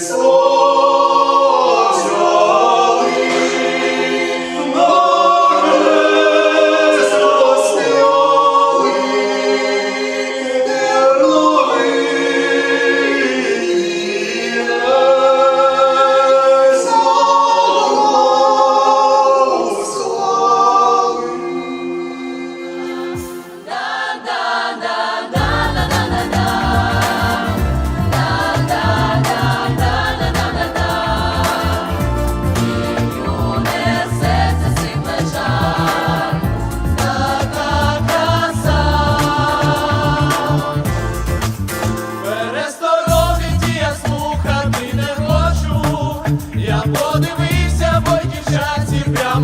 soul.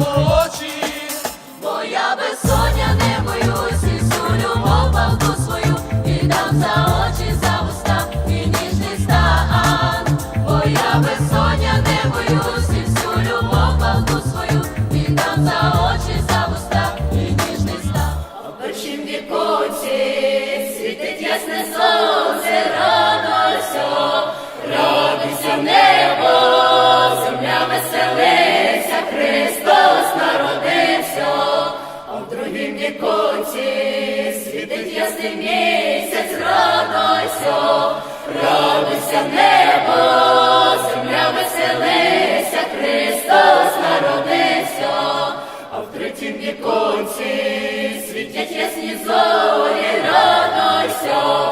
Очі. Бо я безсоння не боюсь, і всю любов балку свою віддам за очі, за уста і ніжний стан. Бо я безсоння не боюсь, і всю любов балку свою віддам за очі, за уста і ніжний стан. Першім віконці світить ясне сонце, радуйся, радуйся Сонце місяць радося, радуйся небо, земля веселися, Христос народився, а в третім віконці світять ясні зорі, радуйся.